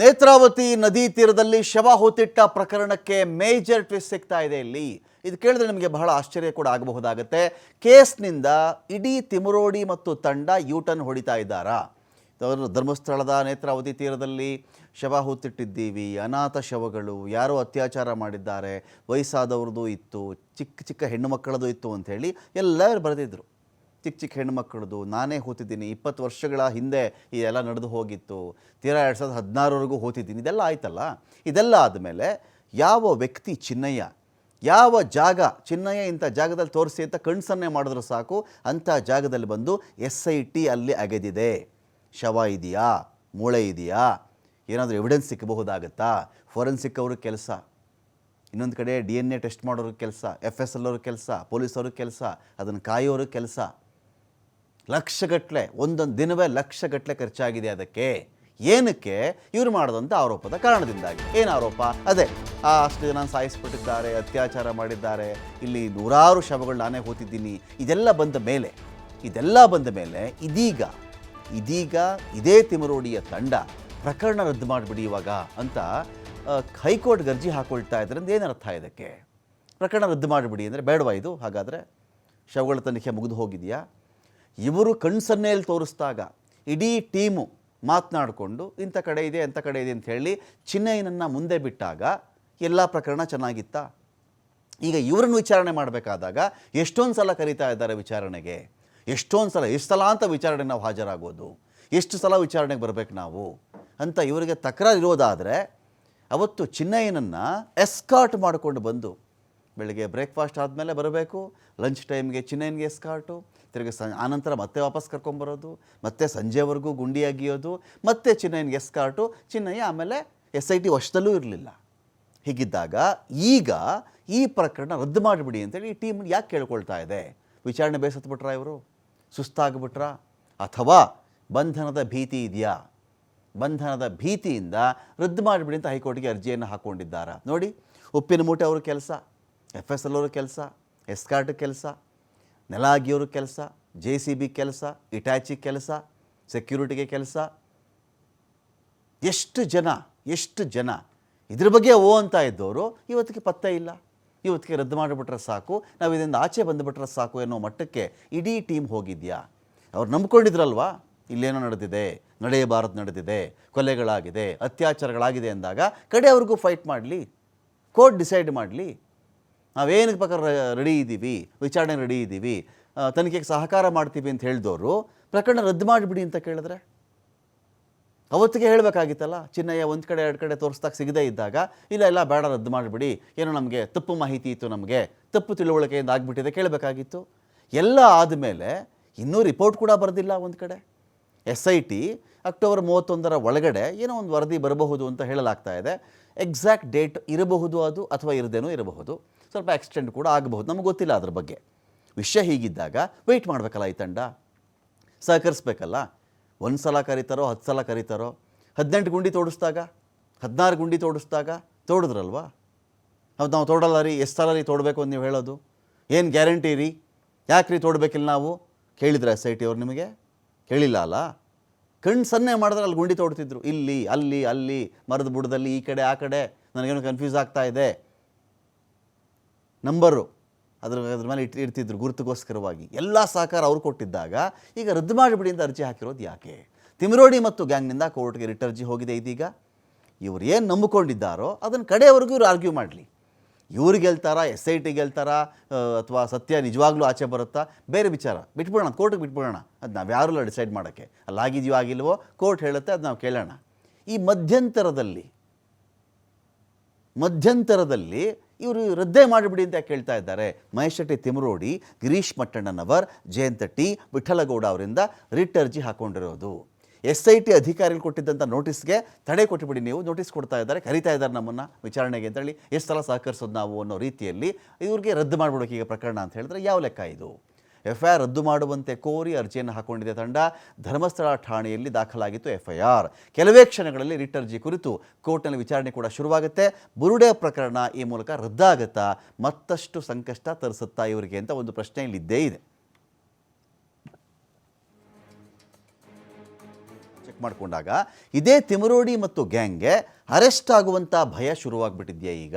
ನೇತ್ರಾವತಿ ನದಿ ತೀರದಲ್ಲಿ ಶವ ಹೂತಿಟ್ಟ ಪ್ರಕರಣಕ್ಕೆ ಮೇಜರ್ ಟ್ವಿಸ್ಟ್ ಸಿಗ್ತಾ ಇದೆ ಇಲ್ಲಿ. ಇದು ಕೇಳಿದ್ರೆ ನಿಮಗೆ ಬಹಳ ಆಶ್ಚರ್ಯ ಕೂಡ ಆಗಬಹುದಾಗುತ್ತೆ. ಕೇಸ್ನಿಂದ ಇಡೀ ತಿಮುರೋಡಿ ಮತ್ತು ತಂಡ ಯೂಟರ್ನ್ ಹೊಡಿತಾ ಇದ್ದಾರಾ? ಧರ್ಮಸ್ಥಳದ ನೇತ್ರಾವತಿ ತೀರದಲ್ಲಿ ಶವ ಹೂತಿಟ್ಟಿದ್ದೀವಿ, ಅನಾಥ ಶವಗಳು, ಯಾರೋ ಅತ್ಯಾಚಾರ ಮಾಡಿದ್ದಾರೆ, ವಯಸ್ಸಾದವ್ರದ್ದು ಇತ್ತು, ಚಿಕ್ಕ ಚಿಕ್ಕ ಹೆಣ್ಣು ಮಕ್ಕಳದು ಇತ್ತು ಅಂಥೇಳಿ ಎಲ್ಲರೂ ಬರೆದಿದ್ರು. ಚಿಕ್ಕ ಚಿಕ್ಕ ಹೆಣ್ಮಕ್ಳದ್ದು ನಾನೇ ಹೋತಿದ್ದೀನಿ ಇಪ್ಪತ್ತು ವರ್ಷಗಳ ಹಿಂದೆ ಇದೆಲ್ಲ ನಡೆದು ಹೋಗಿತ್ತು. ತೀರಾ ಎರಡು ಸಾವಿರದ ಹದಿನಾರವರೆಗೂ ಹೋತಿದ್ದೀನಿ ಇದೆಲ್ಲ ಆಯ್ತಲ್ಲ? ಇದೆಲ್ಲ ಆದಮೇಲೆ ಯಾವ ವ್ಯಕ್ತಿ ಚಿನ್ನಯ್ಯ, ಯಾವ ಜಾಗ, ಚಿನ್ನಯ್ಯ ಇಂಥ ಜಾಗದಲ್ಲಿ ತೋರಿಸಿ ಅಂತ ಕಣ್ಸನ್ನೆ ಮಾಡಿದ್ರು ಸಾಕು. ಅಂಥ ಜಾಗದಲ್ಲಿ ಬಂದು ಎಸ್ ಐ ಟಿ ಅಲ್ಲಿ ಅಗೆದಿದೆ. ಶವ ಇದೆಯಾ? ಮೂಳೆ ಇದೆಯಾ? ಏನಾದರೂ ಎವಿಡೆನ್ಸ್ ಸಿಕ್ಕಬಹುದಾಗತ್ತಾ ಫೋರೆನ್ಸಿಕ್ ಅವ್ರ ಕೆಲಸ. ಇನ್ನೊಂದು ಕಡೆ ಡಿ ಎನ್ ಎ ಟೆಸ್ಟ್ ಮಾಡೋರ ಕೆಲಸ ಎಫ್ ಎಸ್ ಎಲ್ ಅವ್ರ ಕೆಲಸ ಪೊಲೀಸವ್ರ ಕೆಲಸ, ಅದನ್ನು ಕಾಯೋರ ಕೆಲಸ. ಲಕ್ಷಗಟ್ಟಲೆ ಒಂದೊಂದು ದಿನವೇ ಲಕ್ಷಗಟ್ಟಲೆ ಖರ್ಚಾಗಿದೆ ಅದಕ್ಕೆ. ಏನಕ್ಕೆ? ಇವ್ರು ಮಾಡೋದಂಥ ಆರೋಪದ ಕಾರಣದಿಂದಾಗಿ. ಏನು ಆರೋಪ? ಅದೇ, ಆ ಅಷ್ಟು ಜನ ಸಾಯಿಸ್ಬಿಟ್ಟಿದ್ದಾರೆ, ಅತ್ಯಾಚಾರ ಮಾಡಿದ್ದಾರೆ. ಇಲ್ಲಿ ನೂರಾರು ಶವಗಳು ನಾನೇ ಹೋತಿದ್ದೀನಿ. ಇದೆಲ್ಲ ಬಂದ ಮೇಲೆ, ಇದೆಲ್ಲ ಬಂದ ಮೇಲೆ ಇದೀಗ ಇದೀಗ ಇದೇ ತಿಮರೋಡಿಯ ತಂಡ ಪ್ರಕರಣ ರದ್ದು ಮಾಡಿಬಿಡಿ ಇವಾಗ ಅಂತ ಹೈಕೋರ್ಟ್ ಗರ್ಜಿ ಹಾಕೊಳ್ತಾ ಇದ್ರಿಂದ ಏನರ್ಥ ಏನು ಅರ್ಥ ಇದಕ್ಕೆ? ಪ್ರಕರಣ ರದ್ದು ಮಾಡಿಬಿಡಿ ಅಂದರೆ ಬೇಡವಾ ಇದು? ಹಾಗಾದರೆ, ಶವಗಳ ತನಿಖೆ ಮುಗಿದು ಹೋಗಿದೆಯಾ? ಇವರು ಕಣ್ಸನ್ನೆಯಲ್ಲಿ ತೋರಿಸಿದಾಗ ಇಡೀ ಟೀಮು ಮಾತನಾಡಿಕೊಂಡು, ಇಂಥ ಕಡೆ ಇದೆ, ಅಂಥ ಕಡೆ ಇದೆ ಅಂತ ಹೇಳಿ ಚಿನ್ನಯ್ಯನನ್ನು ಮುಂದೆ ಬಿಟ್ಟಾಗ ಎಲ್ಲ ಪ್ರಕರಣ ಚೆನ್ನಾಗಿತ್ತಾ? ಈಗ ಇವರನ್ನು ವಿಚಾರಣೆ ಮಾಡಬೇಕಾದಾಗ ಎಷ್ಟೊಂದು ಸಲ ಕರೀತಾ ಇದ್ದಾರೆ ವಿಚಾರಣೆಗೆ? ಎಷ್ಟೊಂದು ಸಲ, ಎಷ್ಟು ಸಲ ಅಂತ ವಿಚಾರಣೆಗೆ ನಾವು ಹಾಜರಾಗೋದು? ಎಷ್ಟು ಸಲ ವಿಚಾರಣೆಗೆ ಬರಬೇಕು ನಾವು? ಅಂತ ಇವರಿಗೆ ತಕರಾರು ಇರೋದಾದರೆ ಅವತ್ತು ಚಿನ್ನಯ್ಯನನ್ನು ಎಸ್ಕಾರ್ಟ್ ಮಾಡಿಕೊಂಡು ಬಂದು ಬೆಳಗ್ಗೆ ಬ್ರೇಕ್ಫಾಸ್ಟ್ ಆದಮೇಲೆ ಬರಬೇಕು, ಲಂಚ್ ಟೈಮ್ಗೆ ಚಿನ್ನಯ್ಯನಿಗೆ ಎಸ್ಕಾರ್ಟು ತಿರುಗಿ ಸ ಆನಂತರ ಮತ್ತೆ ವಾಪಸ್ ಕರ್ಕೊಂಬರೋದು, ಮತ್ತೆ ಸಂಜೆವರೆಗೂ ಗುಂಡಿ ಅಗಿಯೋದು ಮತ್ತೆ ಚಿನ್ನಯ್ಯನಿಗೆ ಎಸ್ಕಾರ್ಟು ಚಿನ್ನಯ್ಯ ಆಮೇಲೆ ಎಸ್ ಐ ಟಿ ವಶದಲ್ಲೂ ಇರಲಿಲ್ಲ. ಹೀಗಿದ್ದಾಗ ಈಗ ಈ ಪ್ರಕರಣ ರದ್ದು ಮಾಡಿಬಿಡಿ ಅಂತೇಳಿ ಈ ಟೀಮ್ ಯಾಕೆ ಕೇಳ್ಕೊಳ್ತಾ ಇದೆ? ವಿಚಾರಣೆ ಬೇಸತ್ಬಿಟ್ರಾ ಇವರು? ಸುಸ್ತಾಗ್ಬಿಟ್ರಾ? ಅಥವಾ ಬಂಧನದ ಭೀತಿ ಇದೆಯಾ? ಬಂಧನದ ಭೀತಿಯಿಂದ ರದ್ದು ಮಾಡಿಬಿಡಿ ಅಂತ ಹೈಕೋರ್ಟ್ಗೆ ಅರ್ಜಿಯನ್ನು ಹಾಕ್ಕೊಂಡಿದ್ದಾರಾ ನೋಡಿ, ಉಪ್ಪಿನ ಮೂಟೆ ಅವ್ರ ಕೆಲಸ ಎಫ್ ಎಸ್ ಎಲ್ ಅವ್ರ ಕೆಲಸ ಎಸ್ಕಾರ್ಟ್ ಕೆಲಸ ನೆಲ ಕೆಲಸ, ಜೆ ಸಿ ಬಿ ಕೆಲಸ ಇಟ್ಯಾಚಿ ಕೆಲಸ, ಸೆಕ್ಯೂರಿಟಿಗೆ ಕೆಲಸ. ಎಷ್ಟು ಜನ ಎಷ್ಟು ಜನ ಇದ್ರ ಬಗ್ಗೆ ಓ ಅಂತ ಇದ್ದವರು ಇವತ್ತಿಗೆ ಪತ್ತೆ ಇಲ್ಲ. ಇವತ್ತಿಗೆ ರದ್ದು ಮಾಡಿಬಿಟ್ರೆ ಸಾಕು, ನಾವು ಇದರಿಂದ ಆಚೆ ಬಂದುಬಿಟ್ರೆ ಸಾಕು ಅನ್ನೋ ಮಟ್ಟಕ್ಕೆ ಇಡೀ ಟೀಮ್ ಹೋಗಿದ್ಯಾ? ಅವ್ರು ನಂಬ್ಕೊಂಡಿದ್ರಲ್ವಾ? ಇಲ್ಲೇನೋ ನಡೆದಿದೆ, ನಡೆಯಬಾರದು ನಡೆದಿದೆ, ಕೊಲೆಗಳಾಗಿದೆ, ಅತ್ಯಾಚಾರಗಳಾಗಿದೆ ಅಂದಾಗ ಕಡೆಯವ್ರಿಗೂ ಫೈಟ್ ಮಾಡಲಿ ಕೋರ್ಟ್ ಡಿಸೈಡ್ ಮಾಡಲಿ. ನಾವೇನಕ್ಕೆ ಪ್ರಕಾರ ರೆಡಿ ಇದ್ದೀವಿ, ವಿಚಾರಣೆ ರೆಡಿ ಇದ್ದೀವಿ ತನಿಖೆಗೆ ಸಹಕಾರ ಮಾಡ್ತೀವಿ ಅಂತ ಹೇಳಿದವರು ಪ್ರಕರಣ ರದ್ದು ಮಾಡಿಬಿಡಿ ಅಂತ ಕೇಳಿದ್ರೆ? ಅವತ್ತಿಗೆ ಹೇಳಬೇಕಾಗಿತ್ತಲ್ಲ, ಚಿನ್ನಯ್ಯ ಒಂದು ಕಡೆ, ಎರಡು ಕಡೆ ತೋರಿಸ್ದಾಗ ಸಿಗದೇ ಇದ್ದಾಗ, ಇಲ್ಲ ಇಲ್ಲ, ಬೇಡ, ರದ್ದು ಮಾಡಿಬಿಡಿ, ಏನೋ ನಮಗೆ ತಪ್ಪು ಮಾಹಿತಿ ಇತ್ತು ನಮಗೆ, ತಪ್ಪು ತಿಳುವಳಿಕೆಯಿಂದ ಆಗಿಬಿಟ್ಟಿದೆ ಕೇಳಬೇಕಾಗಿತ್ತು. ಎಲ್ಲ ಆದಮೇಲೆ ಇನ್ನೂ ರಿಪೋರ್ಟ್ ಕೂಡ ಬರೆದಿಲ್ಲ ಒಂದು ಕಡೆ. ಎಸ್ ಐ ಟಿ ಅಕ್ಟೋಬರ್ ಮೂವತ್ತೊಂದರ ಒಳಗಡೆ ಏನೋ ಒಂದು ವರದಿ ಬರಬಹುದು ಅಂತ ಹೇಳಲಾಗ್ತಾ ಇದೆ. ಎಕ್ಸಾಕ್ಟ್ ಡೇಟ್ ಇರಬಹುದು ಅದು ಅಥವಾ ಇರದೇನೂ ಇರಬಹುದು. ಸ್ವಲ್ಪ ಎಕ್ಸ್ಟೆಂಡ್ ಕೂಡ ಆಗಬಹುದು. ನಮಗೆ ಗೊತ್ತಿಲ್ಲ ಅದ್ರ ಬಗ್ಗೆ. ವಿಷಯ ಹೀಗಿದ್ದಾಗ ವೆಯ್ಟ್ ಮಾಡಬೇಕಲ್ಲ ಈ ತಂಡ. ಸಹಕರಿಸ್ಬೇಕಲ್ಲ? ಒಂದು ಸಲ ಕರೀತಾರೋ, ಹತ್ತು ಸಲ ಕರೀತಾರೋ? ಹದಿನೆಂಟು ಗುಂಡಿ ತೋಡಿಸ್ದಾಗ? ಹದಿನಾರು ಗುಂಡಿ ತೋಡಿಸ್ದಾಗ? ತೋಡಿದ್ರಲ್ವಾ? ಹೌದು, ನಾವು ತೋಡಲ್ಲ ರೀ. ಎಷ್ಟು ಸಲ ರೀ ತೋಡಬೇಕು ಅಂತ ನೀವು ಹೇಳೋದು? ಏನು ಗ್ಯಾರಂಟಿ ರೀ? ಯಾಕೆ ರೀ ತೋಡಬೇಕಿಲ್ಲ ನಾವು? ಕೇಳಿದ್ರೆ ಎಸ್ ಐ ಟಿ ಅವ್ರು ನಿಮಗೆ? ಕೇಳಿಲ್ಲ ಅಲ್ಲ? ಕಣ್ಣು ಸನ್ನೆ ಮಾಡಿದ್ರೆ ಅಲ್ಲಿ ಗುಂಡಿ ತೋಡ್ತಿದ್ರು. ಇಲ್ಲಿ, ಅಲ್ಲಿ ಅಲ್ಲಿ, ಮರದ ಬುಡದಲ್ಲಿ, ಈ ಕಡೆ, ಆ ಕಡೆ. ನನಗೇನು ಕನ್ಫ್ಯೂಸ್ ಆಗ್ತಾ ಇದೆ. ನಂಬರು ಅದ್ರ ಅದ್ರ ಮೇಲೆ ಇಟ್ಟು ಇಡ್ತಿದ್ರು ಗುರುತಿಗೋಸ್ಕರವಾಗಿ. ಎಲ್ಲ ಸಹಕಾರ ಅವ್ರು ಕೊಟ್ಟಿದ್ದಾಗ ಈಗ ರದ್ದು ಮಾಡಿಬಿಡಿ ಅಂತ ಅರ್ಜಿ ಹಾಕಿರೋದು ಯಾಕೆ? ತಿಮಿರೋಡಿ ಮತ್ತು ಗ್ಯಾಂಗ್ನಿಂದ ಕೋರ್ಟ್ಗೆ ರಿಟ್ ಅರ್ಜಿ ಹೋಗಿದೆ ಇದೀಗ. ಇವರು ಏನು ನಂಬಿಕೊಂಡಿದ್ದಾರೋ ಅದನ್ನು ಕಡೆಯವರೆಗೂ ಇವರು ಆರ್ಗ್ಯೂ ಮಾಡಲಿ. ಇವ್ರು ಗೆಲ್ತಾರಾ, ಎಸ್ ಐ ಟಿ ಗೆಲ್ತಾರಾ ಅಥವಾ ಸತ್ಯ ನಿಜವಾಗ್ಲೂ ಆಚೆ ಬರುತ್ತಾ? ಬೇರೆ ವಿಚಾರ. ಬಿಟ್ಬಿಡೋಣ ಕೋರ್ಟಿಗೆ ಬಿಟ್ಬಿಡೋಣ. ಅದು ನಾವು ಯಾರಲ್ಲ ಡಿಸೈಡ್ ಮಾಡೋಕ್ಕೆ. ಅಲ್ಲಿ ಆಗಿದೆಯೋ ಆಗಿಲ್ವೋ, ಕೋರ್ಟ್ ಹೇಳುತ್ತೆ, ಅದು ನಾವು ಕೇಳೋಣ. ಈ ಮಧ್ಯಂತರದಲ್ಲಿ ಮಧ್ಯಂತರದಲ್ಲಿ ಇವರು ರದ್ದೇ ಮಾಡಿಬಿಡಿ ಅಂತ ಕೇಳ್ತಾ ಇದ್ದಾರೆ? ಮಹೇಶ್ ಶೆಟ್ಟಿ ತಿಮರೋಡಿ, ಗಿರೀಶ್ ಮಟ್ಟಣ್ಣನವರ್, ಜಯಂತ ಟಿ, ವಿಠಲಗೌಡ ಅವರಿಂದ ರಿಟ್ ಅರ್ಜಿ ಹಾಕೊಂಡಿರೋದು. ಎಸ್ ಐ ಟಿ ಅಧಿಕಾರಿಗಳು ಕೊಟ್ಟಿದ್ದಂಥ ನೋಟಿಸ್ಗೆ ತಡೆ ಕೊಟ್ಟುಬಿಡಿ ನೀವು. ನೋಟಿಸ್ ಕೊಡ್ತಾ ಇದ್ದಾರೆ, ಕರಿತಾ ಇದ್ದಾರೆ ನಮ್ಮನ್ನು ವಿಚಾರಣೆಗೆ ಅಂತೇಳಿ ಎಷ್ಟು ಸಲ ಸಹಕರಿಸೋದು ನಾವು ಅನ್ನೋ ರೀತಿಯಲ್ಲಿ ಇವ್ರಿಗೆ ರದ್ದು ಮಾಡ್ಬಿಡೋಕೆ ಈಗ ಪ್ರಕರಣ ಅಂತ ಹೇಳಿದ್ರೆ ಯಾವ ಲೆಕ್ಕ ಇದು? ಎಫ್ ಐ ಆರ್ ರದ್ದು ಮಾಡುವಂತೆ ಕೋರಿ ಅರ್ಜಿಯನ್ನು ಹಾಕೊಂಡಿದೆ ತಂಡ. ಧರ್ಮಸ್ಥಳ ಠಾಣೆಯಲ್ಲಿ ದಾಖಲಾಗಿತ್ತು ಎಫ್ ಐ ಆರ್ ಕೆಲವೇ ಕ್ಷಣಗಳಲ್ಲಿ ರಿಟ್ ಅರ್ಜಿ ಕುರಿತು ಕೋರ್ಟ್ನಲ್ಲಿ ವಿಚಾರಣೆ ಕೂಡ ಶುರುವಾಗುತ್ತೆ. ಬುರುಡೆ ಪ್ರಕರಣ ಈ ಮೂಲಕ ರದ್ದಾಗುತ್ತಾ ಮತ್ತಷ್ಟು ಸಂಕಷ್ಟ ತರಿಸುತ್ತಾ ಇವರಿಗೆ ಅಂತ ಒಂದು ಪ್ರಶ್ನೆ ಇಲ್ಲಿದ್ದೇ ಇದೆ. ಚೆಕ್ ಮಾಡಿಕೊಂಡಾಗ ಇದೇ ತಿಮರೋಡಿ ಮತ್ತು ಗ್ಯಾಂಗ್ಗೆ ಅರೆಸ್ಟ್ ಆಗುವಂಥ ಭಯ ಶುರುವಾಗ್ಬಿಟ್ಟಿದೆಯಾ ಈಗ?